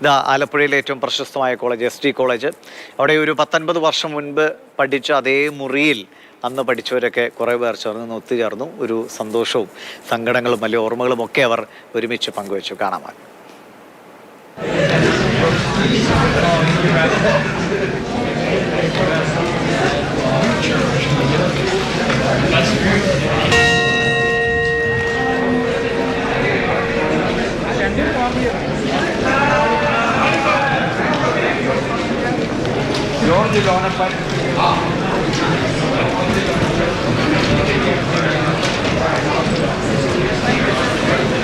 ഇതാ ആലപ്പുഴയിലെ ഏറ്റവും പ്രശസ്തമായ കോളേജ് എസ് ടി കോളേജ്. അവിടെ ഒരു പത്തൊൻപത് വർഷം മുൻപ് പഠിച്ച അതേ മുറിയിൽ അന്ന് പഠിച്ചവരൊക്കെ കുറേ പേർ ചേർന്ന് ഒത്തുചേർന്നു. ഒരു സന്തോഷവും സങ്കടങ്ങളും വലിയ ഓർമ്മകളും ഒക്കെ അവർ ഒരുമിച്ച് പങ്കുവച്ചു. കാണാമാൻ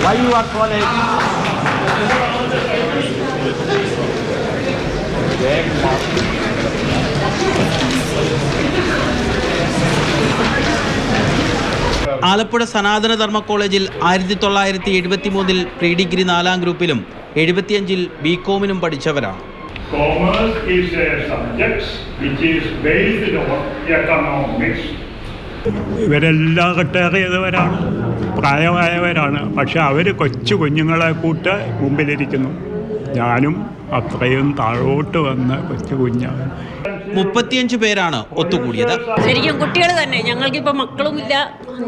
Why you are college? Alappuzha സനാതന ധർമ്മ കോളേജിൽ ആയിരത്തി തൊള്ളായിരത്തി എഴുപത്തി മൂന്നിൽ പ്രീ ഡിഗ്രി നാലാം ഗ്രൂപ്പിലും എഴുപത്തിയഞ്ചിൽ ബി കോമിനും പഠിച്ചവരാണ് is a subject which is based on economics. ഇവരെല്ലാം റിട്ടയർ ചെയ്തവരാണ് പ്രായമായവരാണ്. പക്ഷെ അവർ കൊച്ചു കുഞ്ഞുങ്ങളെ കൂട്ട് മുമ്പിലിരിക്കുന്നു. ഞാനും അത്രയും താഴോട്ട് വന്ന കൊച്ചു കുഞ്ഞാണ്. മുപ്പത്തിയഞ്ച് പേരാണ് ഒത്തുകൂടിയത്. ശരിക്കും കുട്ടികൾ തന്നെ ഞങ്ങൾക്കിപ്പോൾ മക്കളുമില്ല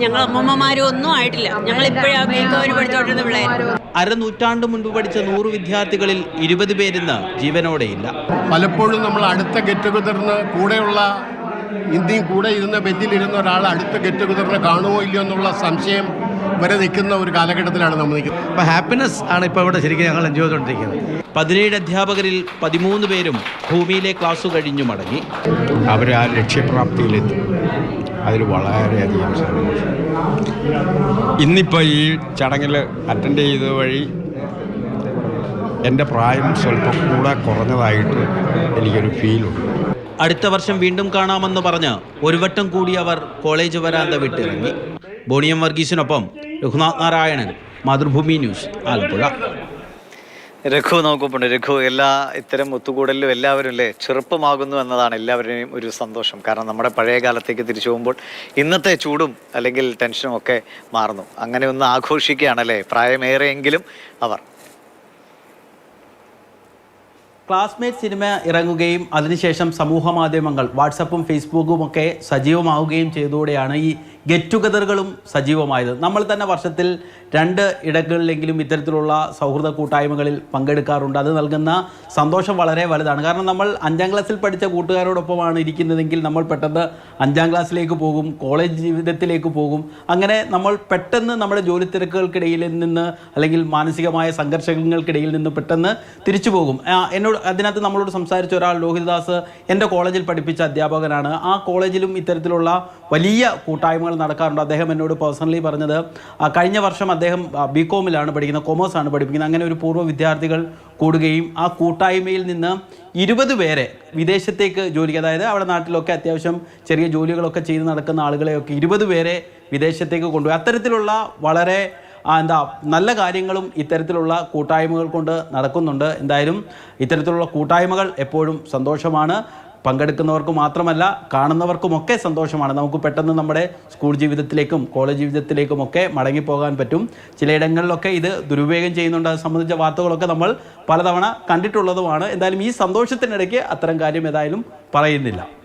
ഞങ്ങൾ അമ്മമ്മമാരും ഒന്നും ആയിട്ടില്ല. ഞങ്ങൾ ഇപ്പോഴാണ് പഠിച്ചോണ്ടിരുന്ന പിള്ളേർ അരനൂറ്റാണ്ട് മുൻപ് പഠിച്ച നൂറ് വിദ്യാർത്ഥികളിൽ ഇരുപത് പേരിന്ന് ജീവനോടെയില്ല പലപ്പോഴും നമ്മൾ അടുത്ത ഗെറ്റ് ടുഗദറിന് കൂടെയുള്ള ഇന്ത്യയും കൂടെ ഇരുന്ന ബെഞ്ചിലിരുന്ന ഒരാൾ അടുത്ത ഗെറ്റ് ടുഗദറിന് കാണുമോ ഇല്ലയോ എന്നുള്ള സംശയം വരെ നിൽക്കുന്ന ഒരു കാലഘട്ടത്തിലാണ് നമ്മൾ നിൽക്കുന്നത്. അപ്പോൾ ഹാപ്പിനെസ് ആണ് ഇപ്പോൾ ഇവിടെ ശരിക്കും ഞങ്ങൾ എൻജോയ് ചെയ്തുകൊണ്ടിരിക്കുന്നത്. പതിനേഴ് അധ്യാപകരിൽ പതിമൂന്ന് പേരും ഭൂമിയിലെ ക്ലാസ് കഴിഞ്ഞു മടങ്ങി. അവർ ആ ലക്ഷ്യപ്രാപ്തിയിലെത്തും. അതിൽ വളരെയധികം സന്തോഷം. ഇന്നിപ്പോൾ ഈ ചടങ്ങിൽ അറ്റൻഡ് ചെയ്ത വഴി എന്റെ പ്രായം സ്വല്പം കൂടെ കുറഞ്ഞതായിട്ട് എനിക്കൊരു ഫീലുണ്ട് അടുത്ത വർഷം വീണ്ടും കാണാമെന്ന് പറഞ്ഞ് ഒരു വട്ടം കൂടി അവർ കോളേജ് വരാന്ത വിട്ടിറങ്ങി. ബോണിയം വർഗീസിനൊപ്പം രഘുനാഥ് നാരായണൻ മാതൃഭൂമി ന്യൂസ് ആലപ്പുഴ. രഘു നോക്കുമ്പോണ്ട് രഘു എല്ലാ ഇത്തരം ഒത്തുകൂടലിലും എല്ലാവരും അല്ലേ ചെറുപ്പമാകുന്നു എന്നതാണ് എല്ലാവരുടെയും ഒരു സന്തോഷം. കാരണം നമ്മുടെ പഴയ കാലത്തേക്ക് തിരിച്ചു പോകുമ്പോൾ ഇന്നത്തെ ചൂടും അല്ലെങ്കിൽ ടെൻഷനും ഒക്കെ മാറുന്നു. അങ്ങനെ ഒന്ന് ആഘോഷിക്കുകയാണല്ലേ പ്രായമേറെയെങ്കിലും അവർ. ക്ലാസ്മേറ്റ് സിനിമ ഇറങ്ങുകയും അതിനുശേഷം സമൂഹ മാധ്യമങ്ങൾ വാട്സപ്പും ഫേസ്ബുക്കും ഒക്കെ സജീവമാവുകയും ചെയ്തതോടെയാണ് ഈ ഗെറ്റ് ടുഗദറുകളും സജീവമായത്. നമ്മൾ തന്നെ വർഷത്തിൽ രണ്ട് ഇടങ്ങളിലെങ്കിലും ഇത്തരത്തിലുള്ള സൗഹൃദ കൂട്ടായ്മകളിൽ പങ്കെടുക്കാറുണ്ട്. അത് നൽകുന്ന സന്തോഷം വളരെ വലുതാണ്. കാരണം നമ്മൾ അഞ്ചാം ക്ലാസ്സിൽ പഠിച്ച കൂട്ടുകാരോടൊപ്പമാണ് ഇരിക്കുന്നതെങ്കിൽ നമ്മൾ പെട്ടെന്ന് അഞ്ചാം ക്ലാസ്സിലേക്ക് പോകും കോളേജ് ജീവിതത്തിലേക്ക് പോകും. അങ്ങനെ നമ്മൾ പെട്ടെന്ന് നമ്മുടെ ജോലി തിരക്കുകൾക്കിടയിൽ നിന്ന് അല്ലെങ്കിൽ മാനസികമായ സംഘർഷങ്ങൾക്കിടയിൽ നിന്ന് പെട്ടെന്ന് തിരിച്ചു പോകും. എന്നോട് അതിനകത്ത് നമ്മളോട് സംസാരിച്ച ഒരാൾ ലോഹിതദാസ് എന്റെ കോളേജിൽ പഠിപ്പിച്ച അധ്യാപകനാണ്. ആ കോളേജിലും ഇത്തരത്തിലുള്ള വലിയ കൂട്ടായ്മകൾ നടക്കാറുണ്ട്. അദ്ദേഹം എന്നോട് പേഴ്സണലി പറഞ്ഞത് കഴിഞ്ഞ വർഷം അദ്ദേഹം ബി കോമിലാണ് പഠിക്കുന്നത് കൊമേഴ്സാണ് പഠിപ്പിക്കുന്നത്. അങ്ങനെ ഒരു പൂർവ വിദ്യാർത്ഥികൾ കൂടുകയും ആ കൂട്ടായ്മയിൽ നിന്ന് ഇരുപത് പേരെ വിദേശത്തേക്ക് ജോലിക്ക് അതായത് അവിടെ നാട്ടിലൊക്കെ അത്യാവശ്യം ചെറിയ ജോലികളൊക്കെ ചെയ്ത് നടക്കുന്ന ആളുകളെയൊക്കെ ഇരുപത് പേരെ വിദേശത്തേക്ക് കൊണ്ടുപോയി. അത്തരത്തിലുള്ള വളരെ എന്താ നല്ല കാര്യങ്ങളും ഇത്തരത്തിലുള്ള കൂട്ടായ്മകൾ കൊണ്ട് നടക്കുന്നുണ്ട്. എന്തായാലും ഇത്തരത്തിലുള്ള കൂട്ടായ്മകൾ എപ്പോഴും സന്തോഷമാണ്. പങ്കെടുക്കുന്നവർക്ക് മാത്രമല്ല കാണുന്നവർക്കുമൊക്കെ സന്തോഷമാണ്. നമുക്ക് പെട്ടെന്ന് നമ്മുടെ സ്കൂൾ ജീവിതത്തിലേക്കും കോളേജ് ജീവിതത്തിലേക്കും ഒക്കെ മടങ്ങിപ്പോകാൻ പറ്റും. ചിലയിടങ്ങളിലൊക്കെ ഇത് ദുരുപയോഗം ചെയ്യുന്നുണ്ട്. അത് സംബന്ധിച്ച വാർത്തകളൊക്കെ നമ്മൾ പലതവണ കണ്ടിട്ടുള്ളതുമാണ്. എന്തായാലും ഈ സന്തോഷത്തിനിടയ്ക്ക് അത്തരം കാര്യം ഏതായാലും പറയുന്നില്ല.